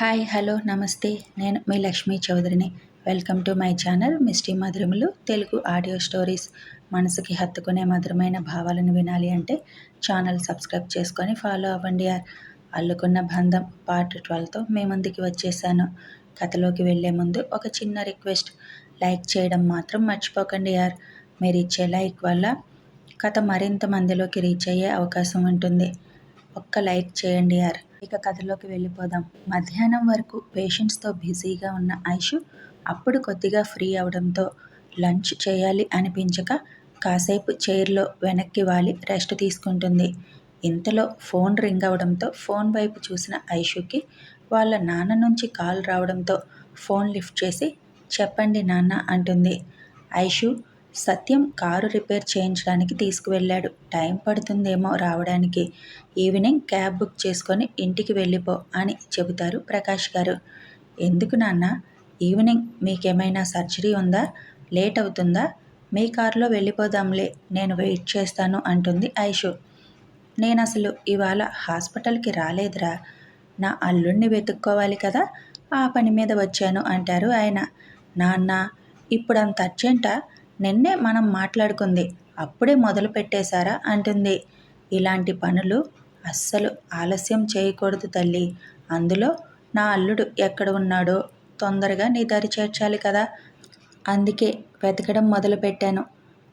Hi hello నమస్తే. నేను మీ Lakshmi చౌదరిని. Welcome to my channel misty మధురములు Telugu audio stories మనసుకి హత్తుకునే మధురమైన భావాలను వినాలి అంటే ఛానల్ సబ్స్క్రైబ్ చేసుకొని ఫాలో అవ్వండి యార్. అల్లుకున్న బంధం పార్ట్ ట్వెల్వ్తో మీ ముందుకి వచ్చేసాను. కథలోకి వెళ్ళే ముందు ఒక చిన్న రిక్వెస్ట్ లైక్ చేయడం మాత్రం మర్చిపోకండి యార్. మీరు ఇచ్చే లైక్ వల్ల కథ మరింత మందిలోకి రీచ్ అయ్యే అవకాశం ఉంటుంది. ఒక్క లైక్ చేయండి యార్. ఇక కథలోకి వెళ్ళిపోదాం. మధ్యాహ్నం వరకు పేషెంట్స్తో బిజీగా ఉన్న ఐషు అప్పుడు కొద్దిగా ఫ్రీ అవడంతో లంచ్ చేయాలి అనిపించక కాసేపు చైర్లో వెనక్కి వాలి రెస్ట్ తీసుకుంటుంది. ఇంతలో ఫోన్ రింగ్ అవడంతో ఫోన్ వైపు చూసిన ఐషుకి వాళ్ళ నాన్న నుంచి కాల్ రావడంతో ఫోన్ లిఫ్ట్ చేసి చెప్పండి నాన్న అంటుంది. ఐషు సత్యం కారు రిపేర్ చేయించడానికి తీసుకువెళ్ళాడు. టైం పడుతుందేమో రావడానికి. ఈవినింగ్ క్యాబ్ బుక్ చేసుకొని ఇంటికి వెళ్ళిపో అని చెబుతారు ప్రకాష్ గారు. ఎందుకు నాన్న? ఈవినింగ్ మీకేమైనా సర్జరీ ఉందా? లేట్ అవుతుందా? మీ కారులో వెళ్ళిపోదాంలే నేను వెయిట్ చేస్తాను అంటుంది ఐషు. నేను అసలు ఇవాళ హాస్పిటల్కి రాలేదురా. నా అల్లుడిని వెతుక్కోవాలి కదా ఆ పని మీద వచ్చాను అంటారు ఆయన. నాన్న ఇప్పుడు అంత అర్జెంటా? నిన్నే మనం మాట్లాడుకుంది. అప్పుడే మొదలు పెట్టేశారా అంటుంది. ఇలాంటి పనులు అస్సలు ఆలస్యం చేయకూడదు తల్లి. అందులో నా అల్లుడు ఎక్కడ ఉన్నాడో తొందరగా నీ దారి చేర్చాలి కదా? అందుకే వెతకడం మొదలుపెట్టాను.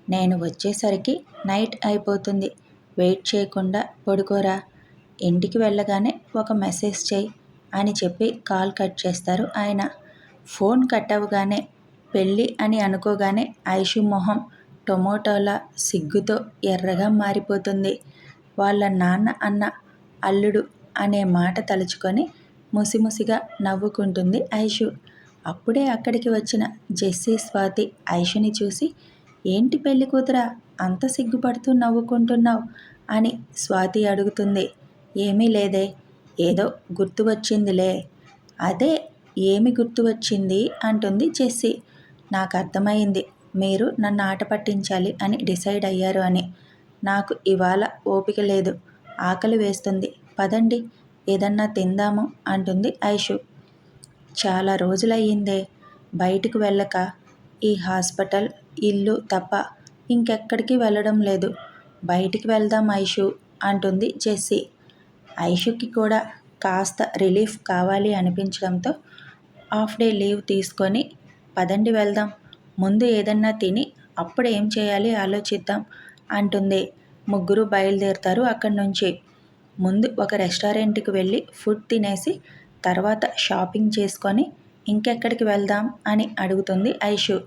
నేను వచ్చేసరికి నైట్ అయిపోతుంది. వెయిట్ చేయకుండా పడుకోరా? ఇంటికి వెళ్ళగానే ఒక మెసేజ్ చేయి అని చెప్పి కాల్ కట్ చేస్తారు ఆయన. ఫోన్ కట్ అవ్వగానే పెళ్ళి అని అనుకోగానే ఐషు మొహం టొమాటోలా సిగ్గుతో ఎర్రగా మారిపోతుంది. వాళ్ళ నాన్న అన్న అల్లుడు అనే మాట తలుచుకొని ముసిముసిగా నవ్వుకుంటుంది ఐషు. అప్పుడే అక్కడికి వచ్చిన జెస్సీ స్వాతి ఐషుని చూసి ఏంటి పెళ్ళి కూతురా? అంత సిగ్గుపడుతూ నవ్వుకుంటున్నావు? అని స్వాతి అడుగుతుంది. ఏమీ లేదే ఏదో గుర్తు వచ్చిందిలే. అదే ఏమి గుర్తు వచ్చింది? అంటుంది జెస్సీ. నాకు అర్థమైంది మీరు నన్ను ఆట పట్టించాలి అని డిసైడ్ అయ్యారు అని. నాకు ఇవాళ ఓపిక లేదు. ఆకలి వేస్తుంది. పదండి ఏదన్నా తిందాము అంటుంది ఐషు. చాలా రోజులయ్యిందే. బయటికి వెళ్ళక ఈ హాస్పిటల్ ఇల్లు తప్ప ఇంకెక్కడికి వెళ్ళడం లేదు. బయటికి వెళ్దాం ఐషు అంటుంది జెస్సీ. ఐషుకి కూడా కాస్త రిలీఫ్ కావాలి అనిపించడంతో హాఫ్ డే లీవ్ తీసుకొని పదండి వెళ్దాం. ముందు ఏదన్నా తిని అప్పుడు ఏం చేయాలి ఆలోచిద్దాం అంటుంది. ముగ్గురు బయలుదేరుతారు అక్కడి నుంచి. ముందు ఒక రెస్టారెంట్కి వెళ్ళి ఫుడ్ తినేసి తర్వాత షాపింగ్ చేసుకొని ఇంకెక్కడికి వెళ్దాం అని అడుగుతుంది ఐషు.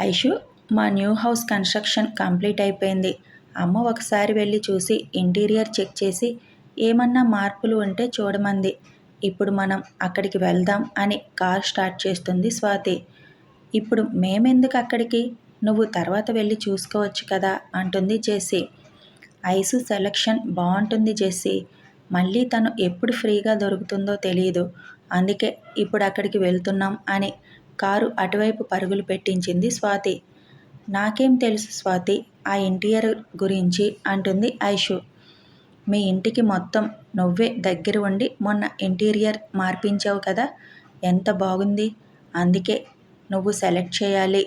ఐషు మా న్యూ హౌస్ కన్స్ట్రక్షన్ కంప్లీట్ అయిపోయింది. అమ్మ ఒకసారి వెళ్ళి చూసి ఇంటీరియర్ చెక్ చేసి ఏమన్నా మార్పులు ఉంటే చూడమంది. ఇప్పుడు మనం అక్కడికి వెళ్దాం అని కార్ స్టార్ట్ చేస్తుంది స్వాతి. ఇప్పుడు మేమెందుకు అక్కడికి? నువ్వు తర్వాత వెళ్ళి చూసుకోవచ్చు కదా అంటుంది జెస్సీ. ఐసు సెలక్షన్ బాగుంటుంది జెస్సీ. మళ్ళీ తను ఎప్పుడు ఫ్రీగా దొరుకుతుందో తెలియదు అందుకే ఇప్పుడు అక్కడికి వెళ్తున్నాం అని కారు అటువైపు పరుగులు పెట్టించింది స్వాతి. నాకేం తెలుసు స్వాతి ఆ ఇంటీరియర్ గురించి అంటుంది ఐషు. మీ ఇంటికి మొత్తం నువ్వే దగ్గర ఉండి మొన్న ఇంటీరియర్ మార్పించావు కదా ఎంత బాగుంది? అందుకే నువ్వు సెలెక్ట్ చేయాలి.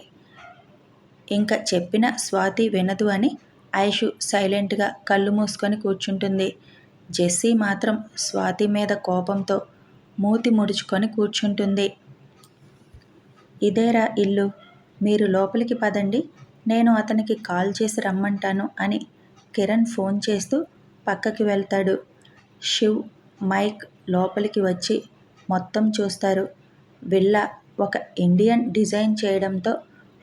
ఇంకా చెప్పిన స్వాతి వినదు అని ఐషు సైలెంట్గా కళ్ళు మూసుకొని కూర్చుంటుంది. జెస్సీ మాత్రం స్వాతి మీద కోపంతో మూతి ముడుచుకొని కూర్చుంటుంది. ఇదేరా ఇల్లు మీరు లోపలికి పదండి నేను అతనికి కాల్ చేసి రమ్మంటాను అని కిరణ్ ఫోన్ చేస్తూ పక్కకి వెళ్తాడు. శివ్ మైక్ లోపలికి వచ్చి మొత్తం చూస్తారు. విల్లా ఒక ఇండియన్ డిజైన్ చేయడంతో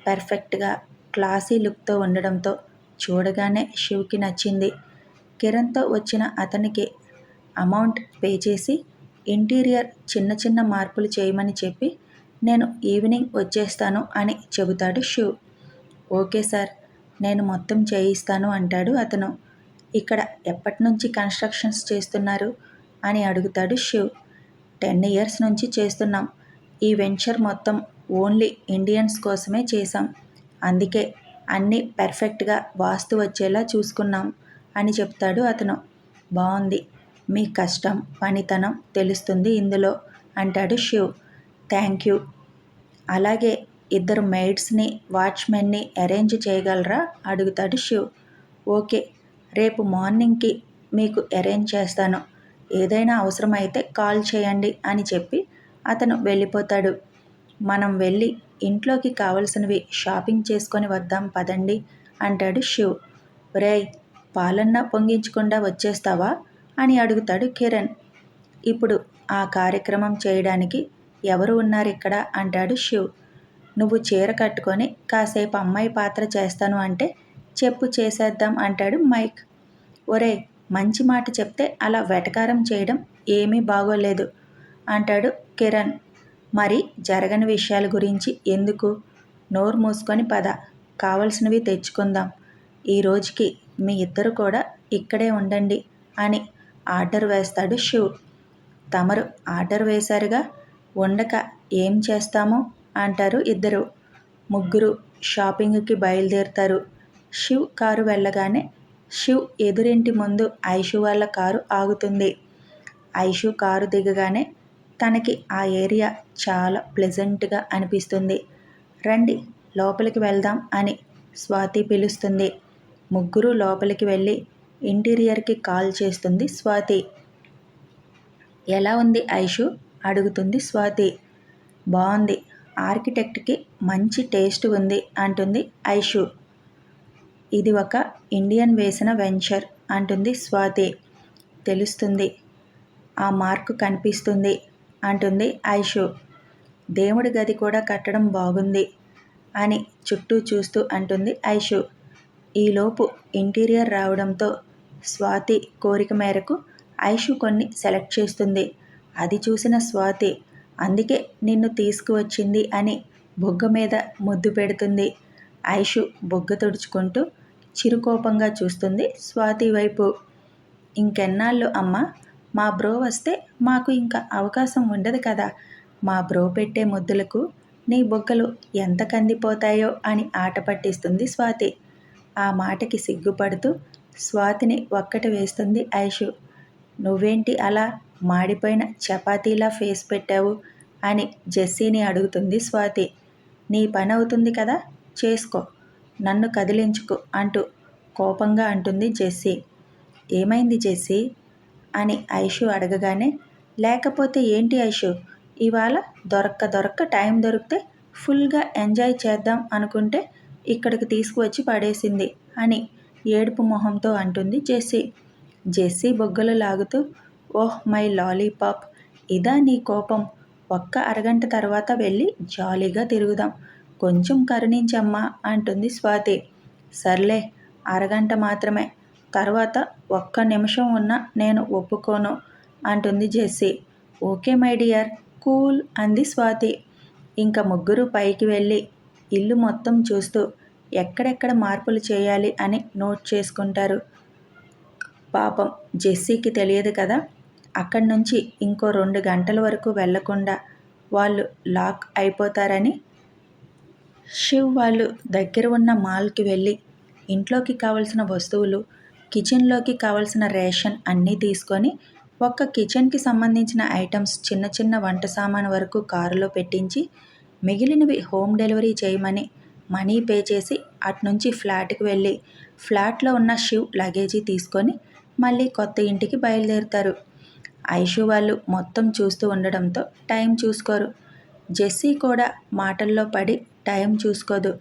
పర్ఫెక్ట్గా క్లాసీ లుక్తో ఉండడంతో చూడగానే శివ్కి నచ్చింది. కిరణ్తో వచ్చిన అతనికి అమౌంట్ పే చేసి ఇంటీరియర్ చిన్న చిన్న మార్పులు చేయమని చెప్పి నేను ఈవినింగ్ వచ్చేస్తాను అని చెబుతాడు శివ్. ఓకే సార్ నేను మొత్తం చేయిస్తాను అంటాడు అతను. ఇక్కడ ఎప్పటి నుంచి కన్స్ట్రక్షన్స్ చేస్తున్నారు? అని అడుగుతాడు శివ్. టెన్ ఇయర్స్ నుంచి చేస్తున్నాం. ఈ వెంచర్ మొత్తం ఓన్లీ ఇండియన్స్ కోసమే చేశాం. అందుకే అన్నీ పర్ఫెక్ట్గా వాస్తు వచ్చేలా చూసుకున్నాం అని చెప్తాడు అతను. బాగుంది మీ కష్టం పనితనం తెలుస్తుంది ఇందులో అంటాడు శివ్. Thank you. అలాగే ఇద్దరు మెయిడ్స్ని వాచ్మెన్ని అరేంజ్ చేయగలరా? అడుగుతాడు శివ్. ఓకే. రేపు మార్నింగ్కి మీకు అరేంజ్ చేస్తాను. ఏదైనా అవసరమైతే కాల్ చేయండి అని చెప్పి అతను వెళ్ళిపోతాడు. మనం వెళ్ళి ఇంట్లోకి కావలసినవి షాపింగ్ చేసుకొని వద్దాం పదండి అంటాడు శివ్. రేయ్ పాలన్న పొంగించకుండా వచ్చేస్తావా అని అడుగుతాడు కిరణ్. ఇప్పుడు ఆ కార్యక్రమం చేయడానికి ఎవరు ఉన్నారు ఇక్కడ? అంటాడు శివ్. నువ్వు చీర కట్టుకొని కాసేపు అమ్మాయి పాత్ర చేస్తాను అంటే చెప్పు చేసేద్దాం అంటాడు మైక్. ఒరే మంచి మాట చెప్తే అలా వెటకారం చేయడం ఏమీ బాగోలేదు అంటాడు కిరణ్. మరి జరగని విషయాల గురించి ఎందుకు? నోరు మూసుకొని పద కావలసినవి తెచ్చుకుందాం. ఈ రోజుకి మీ ఇద్దరు కూడా ఇక్కడే ఉండండి అని ఆర్డర్ వేస్తాడు శివ్ తమరు ఆర్డర్ వేశారుగా? ఉండక ఏం చేస్తామో? అంటారు ఇద్దరు. ముగ్గురు షాపింగ్కి బయలుదేరుతారు. శివ్ కారు వెళ్ళగానే శివ్ ఎదురింటి ముందు ఐషు వాళ్ళ కారు ఆగుతుంది. ఐషు కారు దిగగానే తనకి ఆ ఏరియా చాలా ప్లెజెంట్గా అనిపిస్తుంది. రండి లోపలికి వెళ్దాం అని స్వాతి పిలుస్తుంది. ముగ్గురు లోపలికి వెళ్ళి ఇంటీరియర్కి కాల్ చేస్తుంది స్వాతి. ఎలా ఉంది ఐషు? అడుగుతుంది స్వాతి. బాగుంది ఆర్కిటెక్ట్కి మంచి టేస్ట్ ఉంది అంటుంది ఐషు. ఇది ఒక ఇండియన్ వేసిన వెంచర్ అంటుంది స్వాతి. తెలుస్తుంది. ఆ మార్కు కనిపిస్తుంది అంటుంది ఐషు. దేవుడి గది కూడా కట్టడం బాగుంది అని చుట్టూ చూస్తూ అంటుంది ఐషు. ఈలోపు ఇంటీరియర్ రావడంతో స్వాతి కోరిక మేరకు ఐషు కొన్ని సెలెక్ట్ చేస్తుంది. అది చూసిన స్వాతి అందుకే నిన్ను తీసుకువచ్చింది అని బొగ్గ మీద ముద్దు పెడుతుంది. ఐషు బొగ్గ తుడుచుకుంటూ చిరుకోపంగా చూస్తుంది. స్వాతి వైపు ఇంకెన్నాళ్ళు అమ్మ? మా బ్రో వస్తే మాకు ఇంకా అవకాశం ఉండదు కదా. మా బ్రో పెట్టే ముద్దులకు నీ బొగ్గలు ఎంత కందిపోతాయో అని ఆట పట్టిస్తుంది స్వాతి. ఆ మాటకి సిగ్గుపడుతూ స్వాతిని ఒక్కటి వేస్తుంది ఐషు. నువ్వేంటి అలా మాడిపోయిన చపాతీలా ఫేస్ పెట్టావు అని జెస్సీని అడుగుతుంది స్వాతి. నీ పని అవుతుంది కదా? చేసుకో. నన్ను కదిలించుకు అంటూ కోపంగా అంటుంది జెస్సీ. ఏమైంది జెస్సీ? అని ఐషు అడగగానే లేకపోతే ఏంటి ఐషు? ఇవాళ దొరక్క దొరక్క టైం దొరికితే ఫుల్గా ఎంజాయ్ చేద్దాం అనుకుంటే ఇక్కడికి తీసుకువచ్చి పడేసింది అని ఏడుపు మొహంతో అంటుంది జెస్సీ. జెస్సీ బొగ్గలు లాగుతూ ఓహ్ మై లాలీపాప్ ఇదా నీ కోపం. ఒక్క అరగంట తర్వాత వెళ్ళి జాలీగా తిరుగుదాం. కొంచెం కరుణించమ్మా అంటుంది స్వాతి. సర్లే అరగంట మాత్రమే. తర్వాత ఒక్క నిమిషం ఉన్న నేను ఒప్పుకోను అంటుంది Jessie. Okay my dear. Cool అంది స్వాతి. ఇంకా ముగ్గురు పైకి వెళ్ళి ఇల్లు మొత్తం చూస్తూ ఎక్కడెక్కడ మార్పులు చేయాలి అని నోట్ చేసుకుంటారు. పాపం జెస్సీకి తెలియదు కదా. అక్కడి నుంచి ఇంకో రెండు గంటల వరకు వెళ్ళకుండా వాళ్ళు లాక్ అయిపోతారని శివ్ వాళ్ళు దగ్గర ఉన్న మాల్కి వెళ్ళి ఇంట్లోకి కావలసిన వస్తువులు కిచెన్లోకి కావలసిన రేషన్ అన్నీ తీసుకొని ఒక్క కిచెన్కి సంబంధించిన ఐటమ్స్ చిన్న చిన్న వంట సామాను వరకు కారులో పెట్టించి మిగిలినవి హోమ్ డెలివరీ చేయమని మనీ పే చేసి అటునుంచి ఫ్లాట్కి వెళ్ళి ఫ్లాట్లో ఉన్న శివ్ లగేజీ తీసుకొని మళ్ళీ కొత్త ఇంటికి బయలుదేరుతారు. ఐషు వాళ్ళు మొత్తం చూస్తూ ఉండడంతో టైం చూసుకోరు. జెస్సీ కూడా మాటల్లో పడి టైం చూసుకోదు.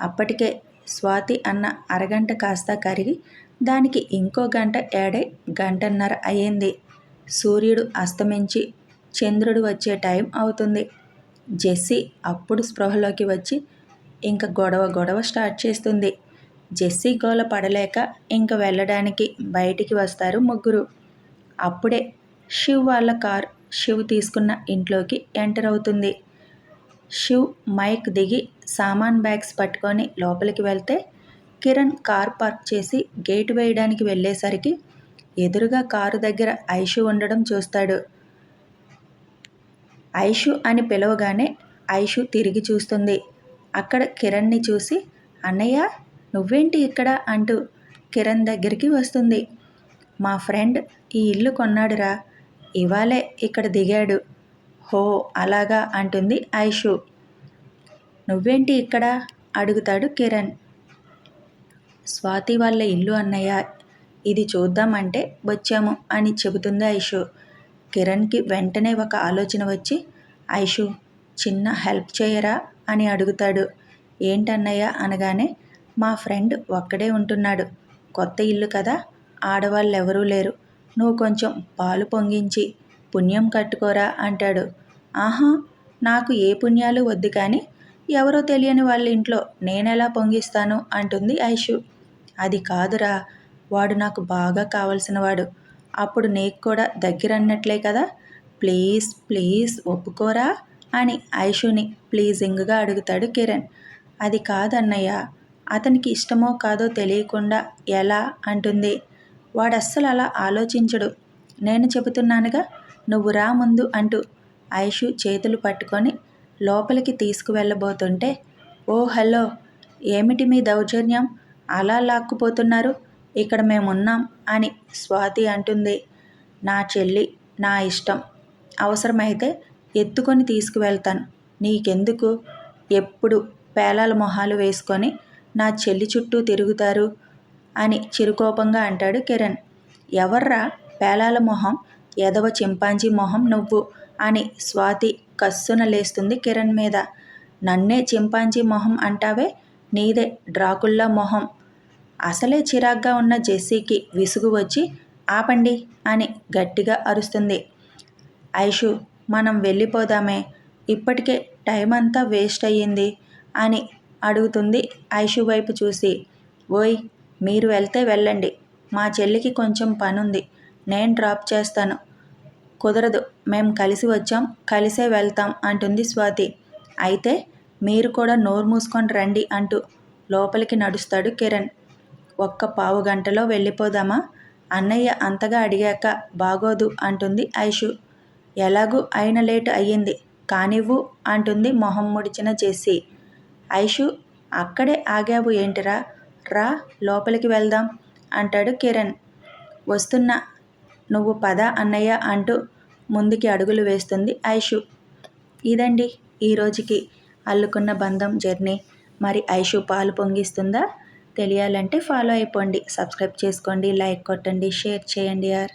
అప్పటికే స్వాతి అన్న అరగంట కాస్త కరిగి దానికి ఇంకో గంట ఏడై గంటన్నర అయ్యింది. సూర్యుడు అస్తమించి చంద్రుడు వచ్చే టైం అవుతుంది. జెస్సీ అప్పుడు స్పృహలోకి వచ్చి ఇంక గొడవ గొడవ స్టార్ట్ చేస్తుంది. జెస్సీ గోల పడలేక ఇంక వెళ్ళడానికి బయటికి వస్తారు ముగ్గురు. అప్పుడే శివ్ వాళ్ళ కార్ శివ్ తీసుకున్న ఇంట్లోకి ఎంటర్ అవుతుంది. శివ్ మైక్ దిగి సామాన్ బ్యాగ్స్ పట్టుకొని లోపలికి వెళ్తే కిరణ్ కార్ పార్క్ చేసి గేట్ వేయడానికి వెళ్ళేసరికి ఎదురుగా కారు దగ్గర ఐషు ఉండడం చూస్తాడు. ఐషు అని పిలవగానే ఐషు తిరిగి చూస్తుంది. అక్కడ కిరణ్ని చూసి అన్నయ్య నువ్వేంటి ఇక్కడ? అంటూ కిరణ్ దగ్గరికి వస్తుంది. మా ఫ్రెండ్ ఈ ఇల్లు కొన్నాడురా. ఇవాళే ఇక్కడ దిగాడు. హో అలాగా అంటుంది ఐషు. నువ్వేంటి ఇక్కడ? అడుగుతాడు కిరణ్. స్వాతి వాళ్ళ ఇల్లు అన్నయ్య ఇది చూద్దామంటే వచ్చాము అని చెబుతుంది ఐషు. కిరణ్కి వెంటనే ఒక ఆలోచన వచ్చి ఐషు చిన్న హెల్ప్ చేయరా అని అడుగుతాడు. ఏంటన్నయ్య అనగానే మా ఫ్రెండ్ ఒక్కడే ఉంటున్నాడు. కొత్త ఇల్లు కదా ఆడవాళ్ళు ఎవరూ లేరు. నువ్వు కొంచెం పాలు పొంగించి పుణ్యం కట్టుకోరా అంటాడు. ఆహా నాకు ఏ పుణ్యాలు వద్దు కానీ ఎవరో తెలియని వాళ్ళ ఇంట్లో నేనెలా పొంగిస్తాను అంటుంది ఐషు. అది కాదురా వాడు నాకు బాగా కావలసినవాడు అప్పుడు నీకు కూడా దగ్గరన్నట్లే కదా? ప్లీజ్ ప్లీజ్ ఒప్పుకోరా అని ఐషుని ప్లీజింగ్గా అడుగుతాడు కిరణ్. అది కాదన్నయ్య అతనికి ఇష్టమో కాదో తెలియకుండా ఎలా అంటుంది. వాడు అస్సలు అలా ఆలోచించడు. నేను చెబుతున్నానుగా నువ్వు రా ముందు అంటూ ఐషు చేతులు పట్టుకొని లోపలికి తీసుకువెళ్ళబోతుంటే ఓ హలో ఏమిటి మీ దౌర్జన్యం? అలా లాక్కుపోతున్నారు? ఇక్కడ మేమున్నాం అని స్వాతి అంటుంది. నా చెల్లి నా ఇష్టం. అవసరమైతే ఎత్తుకొని తీసుకువెళ్తాను. నీకెందుకు? ఎప్పుడు పేలాల మొహాలు వేసుకొని నా చెల్లి చుట్టూ తిరుగుతారు అని చిరుకోపంగా అంటాడు కిరణ్. ఎవర్రా? పేలాల మొహం ఎదవ చింపాంజీ మొహం నువ్వు అని స్వాతి కస్సున లేస్తుంది కిరణ్ మీద. నన్నే చింపాంజీ మొహం అంటావే? నీదే డ్రాకుల్లా మొహం. అసలే చిరాగ్గా ఉన్న జెస్సీకి విసుగు వచ్చి ఆపండి అని గట్టిగా అరుస్తుంది. ఐషు మనం వెళ్ళిపోదామే. ఇప్పటికే టైం అంతా వేస్ట్ అయ్యింది అని అడుగుతుంది ఐషు వైపు చూసి. ఓయ్ మీరు వెళ్తే వెళ్ళండి. మా చెల్లికి కొంచెం పనుంది. నేను డ్రాప్ చేస్తాను. కుదరదు. మేము కలిసి వచ్చాం కలిసే వెళ్తాం అంటుంది స్వాతి. అయితే మీరు కూడా నోరు మూసుకొని రండి అంటూ లోపలికి నడుస్తాడు కిరణ్. ఒక్క పావు గంటలో వెళ్ళిపోదామా? అన్నయ్య అంతగా అడిగాక బాగోదు అంటుంది ఐషు. ఎలాగూ అయిన లేటు అయ్యింది కానివ్వు అంటుంది మొహం ముడిచిన చేసి ఐషు అక్కడే ఆగావు ఏంటిరా? రా లోపలికి వెళ్దాం అంటాడు కిరణ్. వస్తున్నా నువ్వు పద అన్నయ్య అంటూ ముందుకి అడుగులు వేస్తుంది ఐషు. ఇదండి ఈరోజుకి అల్లుకున్న బంధం జర్నీ. మరి ఐషు పాలు పొంగిస్తుందా? తెలియాలంటే ఫాలో అయిపోండి. సబ్స్క్రైబ్ చేసుకోండి లైక్ కొట్టండి షేర్ చేయండి యార్.